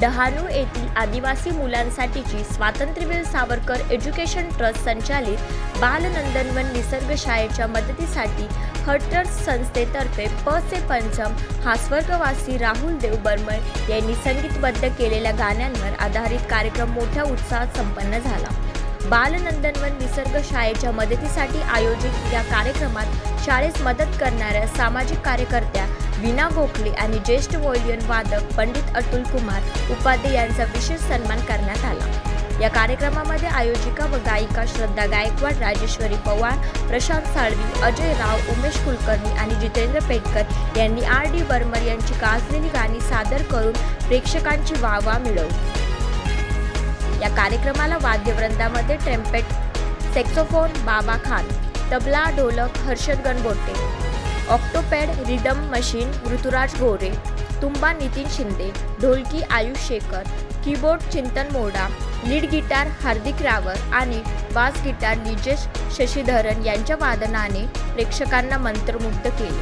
डहाणू येथील आदिवासी मुलांसाठीची स्वातंत्र्यवीर सावरकर एज्युकेशन ट्रस्ट संचालित बालनंदनवन निसर्ग शाळेच्या मदतीसाठी हटर्स संस्थेतर्फे प से पंचम हा स्वर्गवासी राहुल देव बर्मन यांनी संगीतबद्ध केलेल्या गाण्यांवर आधारित कार्यक्रम मोठ्या उत्साहात संपन्न झाला. बालनंदनवन निसर्ग शाळेच्या मदतीसाठी आयोजित या कार्यक्रमात शाळेस मदत करणाऱ्या सामाजिक कार्यकर्त्या विना गोखले आणि ज्येष्ठ व्हायोलिन वादक पंडित अतुल कुमार उपाध्ये यांचा विशेष सन्मान करण्यात आला. या कार्यक्रमामध्ये आयोजिका व गायिका श्रद्धा गायकवाड राजेश्वरी पवार प्रशांत साळवी अजय राव उमेश कुलकर्णी आणि जितेंद्र पेटकर यांनी आर डी बर्मर यांची गाजलेली गाणी सादर करून प्रेक्षकांची वाहवा मिळवली. या कार्यक्रमाला वाद्यवृंदामध्ये ट्रेम्पेट saxophone Baba Khan tabla dholak Harshad Ganbote octopad rhythm machine Rituraj Gore तुंबा Nitin Shinde dholki Ayush Shekhar keyboard Chintan Moda lead guitar हार्दिक रावत आणि बास गिटार निजेश शशीधरन यांच्या वादनाने प्रेक्षकांना मंत्रमुग्ध केले.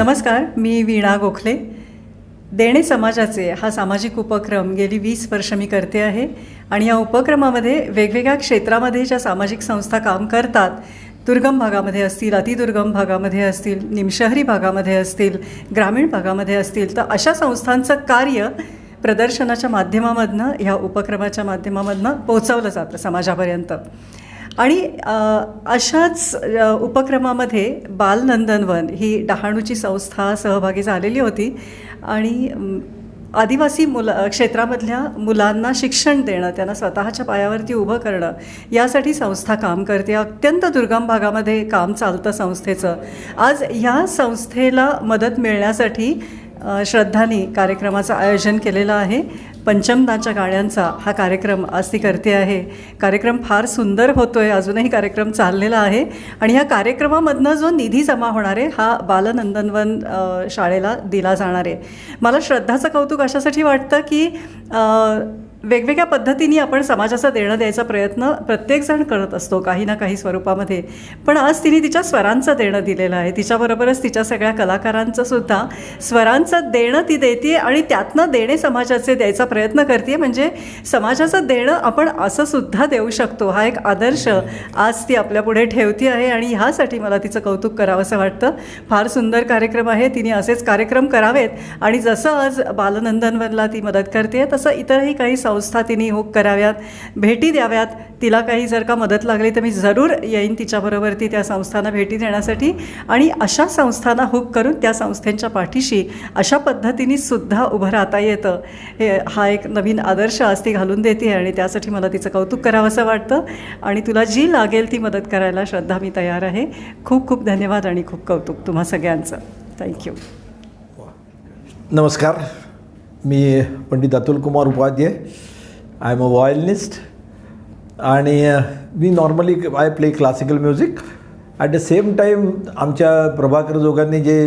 नमस्कार मी वीणा गोखले. देणे समाजाचे हा सामाजिक उपक्रम गेली वीस वर्ष मी करते आहे आणि या उपक्रमामध्ये वेगवेगळ्या क्षेत्रामध्ये ज्या सामाजिक संस्था काम करतात दुर्गम भागामध्ये असतील अतिदुर्गम भागामध्ये असतील निमशहरी भागामध्ये असतील ग्रामीण भागामध्ये असतील तर अशा संस्थांचं कार्य प्रदर्शनाच्या माध्यमामधनं ह्या उपक्रमाच्या माध्यमामधनं पोचवलं जातं समाजापर्यंत. आणि अशाच उपक्रमामध्ये बालनंदनवन ही डहाणूची संस्था सहभागी झालेली होती आणि आदिवासी मुला क्षेत्रामधल्या मुलांना शिक्षण देणं त्यांना स्वतःच्या पायावरती उभं करणं यासाठी संस्था काम करते. अत्यंत दुर्गम भागामध्ये काम चालतं संस्थेचं. आज ह्या संस्थेला मदत मिळण्यासाठी अ, श्रद्धानी कार्यक्रमाचं आयोजन केलेलं आहे. पंचमदाच्या गाण्यांचा हा कार्यक्रम आज ती करते आहे. कार्यक्रम फार सुंदर होतो आहे अजूनही कार्यक्रम चाललेला आहे. आणि ह्या कार्यक्रमामधनं जो निधी जमा होणार आहे हा बालनंदनवन शाळेला दिला जाणार आहे. मला श्रद्धाचं कौतुक अशासाठी वाटतं की वेगवेगळ्या पद्धतीने आपण समाजाचा देणं द्यायचा प्रयत्न प्रत्येकजण करत असतो काही ना काही स्वरूपामध्ये. पण आज तिने तिच्या स्वरांचं देणं दिलेलं आहे. तिच्याबरोबरच तिच्या सगळ्या कलाकारांचं सुद्धा स्वरांचं देणं ती देते आणि त्यातनं देणे समाजाचे द्यायचा प्रयत्न करते म्हणजे समाजाचं देणं आपण असं सुद्धा देऊ शकतो. हा एक आदर्श आज ती आपल्यापुढे ठेवती आहे आणि ह्यासाठी मला तिचं कौतुक करावंसं वाटतं. फार सुंदर कार्यक्रम आहे. तिने असेच कार्यक्रम करावेत आणि जसं आज बालनंदनवनला ती मदत करते तसं इतरही काही संस्था तिने हुक कराव्यात भेटी द्याव्यात. तिला काही जर का मदत लागली तर मी जरूर येईन तिच्याबरोबर ती त्या संस्थांना भेटी देण्यासाठी. आणि अशा संस्थांना हुक करून त्या संस्थांच्या पाठीशी अशा पद्धतीने सुद्धा उभं राहता येतं. हे हा एक नवीन आदर्श आज ती घालून देते आणि त्यासाठी मला तिचं कौतुक करावंसं वाटतं. आणि तुला जी लागेल ती मदत करायला श्रद्धा मी तयार आहे. खूप खूप धन्यवाद आणि खूप कौतुक तुम्हा सगळ्यांचं. थँक्यू नमस्कार. मी Pandit Atul Kumar Upadhyay. I am a violinist आणि मी normally I play classical music at the same time आमच्या प्रभाकर जोगांनी जे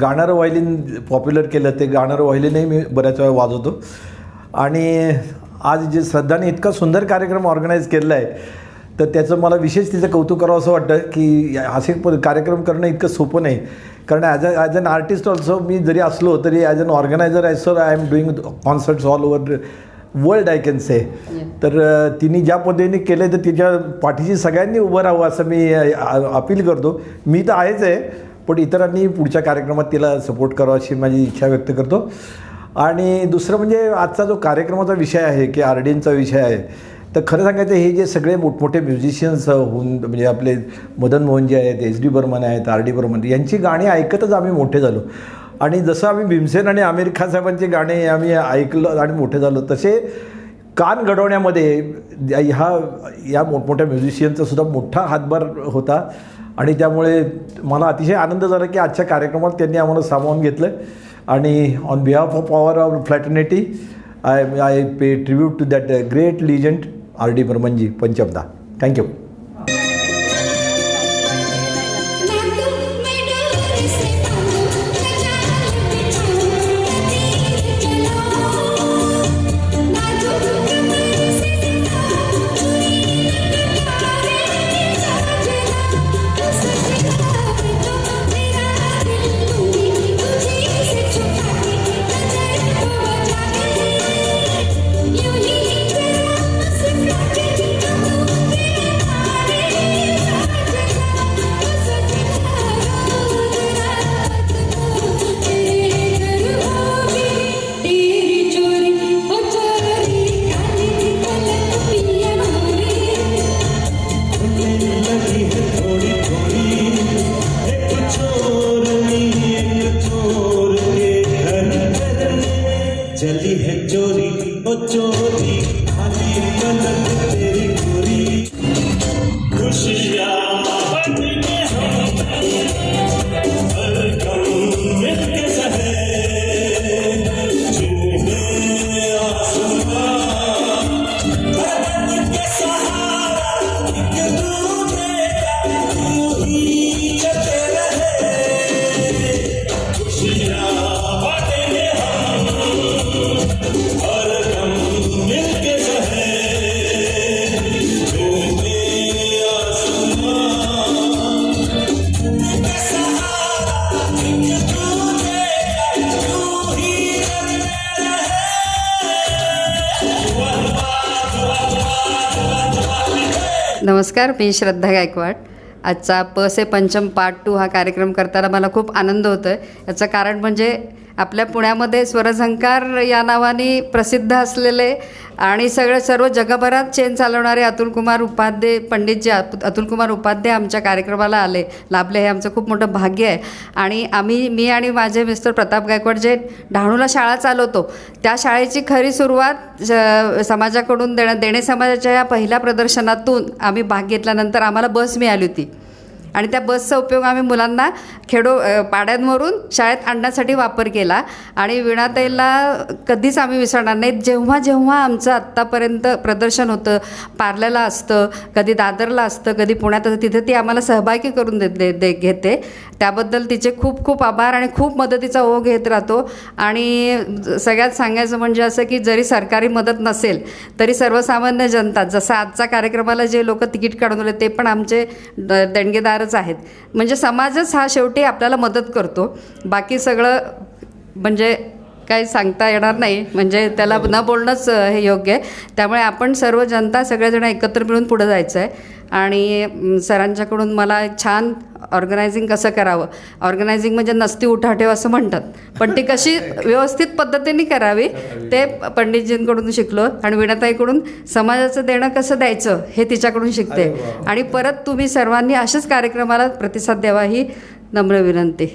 गाणारं व्हायलिन पॉप्युलर केलं ते गाणारं व्हायलिनही मी बऱ्याच वेळा वाजवतो. आणि आज जे श्रद्धाने इतका सुंदर कार्यक्रम ऑर्गनाईज केलेला आहे तर त्याचं मला विशेष तिचं कौतुक करावं असं वाटतं की असे कार्यक्रम करणं इतकं सोपं नाही. कारण as a as an artist also मी जरी असलो तरी as an organiser as sir I am doing concerts all over world I can say तर तिने ज्या पद्धतीने केलं तर तिच्या पाठीशी सगळ्यांनी उभं राहावं असं मी अपील करतो. मी तर आहेच आहे पण इतरांनी पुढच्या कार्यक्रमात तिला सपोर्ट करावा अशी माझी इच्छा व्यक्त करतो. आणि दुसरं म्हणजे आजचा जो कार्यक्रमाचा विषय आहे की आर डी एनचा विषय आहे तर खरं सांगायचं हे जे सगळे मोठमोठे म्युझिशियन्स होऊन म्हणजे आपले मदन मोहनजी आहेत एच डी बर्मन आहेत आर डी बर्मन यांची गाणी ऐकतच आम्ही मोठे झालो. आणि जसं आम्ही भीमसेन आणि आमिर खान साहेबांची गाणी आम्ही ऐकलं आणि मोठे झालो तसे कान घडवण्यामध्ये ह्या या मोठमोठ्या म्युझिशियनचा सुद्धा मोठा हातभार होता. आणि त्यामुळे मला अतिशय आनंद झाला की आजच्या कार्यक्रमात त्यांनी आम्हाला सामावून घेतलं. आणि on behalf of power of fraternity I I pay tribute to that great legend R D बर्मनजी Panchamda. Thank you Oh. नमस्कार मी श्रद्धा गायकवाड. आजचा प से पंचम पार्ट टू हा कार्यक्रम करताना मला खूप आनंद होतो आहे याचं कारण म्हणजे आपल्या पुण्यामध्ये स्वरझंकार या नावाने प्रसिद्ध असलेले आणि सगळं सर्व जगभरात चेन चालवणारे अतुल कुमार उपाध्ये पंडितजी अतु- अतुल कुमार उपाध्ये आमच्या कार्यक्रमाला आले. लाभले हे आमचं खूप मोठं भाग्य आहे. आणि आम्ही मी आणि माझे मिस्टर प्रताप गायकवाड जे डहाणूला शाळा चालवतो त्या शाळेची खरी सुरुवात समाजाकडून देण्या देणे समाजाच्या या पहिल्या प्रदर्शनातून आम्ही भाग घेतल्यानंतर आम्हाला बस मिळाली होती. आणि त्या बसचा उपयोग आम्ही मुलांना खेडो पाड्यांवरून शाळेत आणण्यासाठी वापर केला. आणि विणाताईला कधीच आम्ही विसरणार नाही जेव्हा जेव्हा आमचं आत्तापर्यंत प्रदर्शन होतं पार्ल्याला असतं कधी दादरला असतं कधी पुण्यात असतं तिथे ती आम्हाला सहभागी करून दे दे दे घेते. त्याबद्दल तिचे खूप खूप आभार आणि खूप मदतीचा ओघ घेत राहतो. आणि सगळ्यात सांगायचं म्हणजे असं की जरी सरकारी मदत नसेल तरी सर्वसामान्य जनता जसं आजच्या कार्यक्रमाला जे लोक तिकीट काढून आले ते पण आमचे द- देणगेदारच आहेत. म्हणजे समाजच हा शेवटी आपल्याला मदत करतो. बाकी सगळं म्हणजे काही सांगता येणार नाही. म्हणजे त्याला न बोलणंच हे योग्य आहे. त्यामुळे आपण सर्व जनता सगळेजण एकत्र मिळून पुढे जायचं आहे आणि सरांच्याकडून मला छान ऑर्गनायझिंग कसं करावं? ऑर्गनायझिंग म्हणजे नसती उठाठेव असं म्हणतात. पण ती कशी व्यवस्थित पद्धतीने करावी ते पंडितजींकडून शिकलो आणि विणाताईकडून समाजाचं देणं कसं द्यायचं हे तिच्याकडून शिकते. आणि परत तुम्ही सर्वांनी अशाच कार्यक्रमाला प्रतिसाद द्यावा ही नम्र विनंती.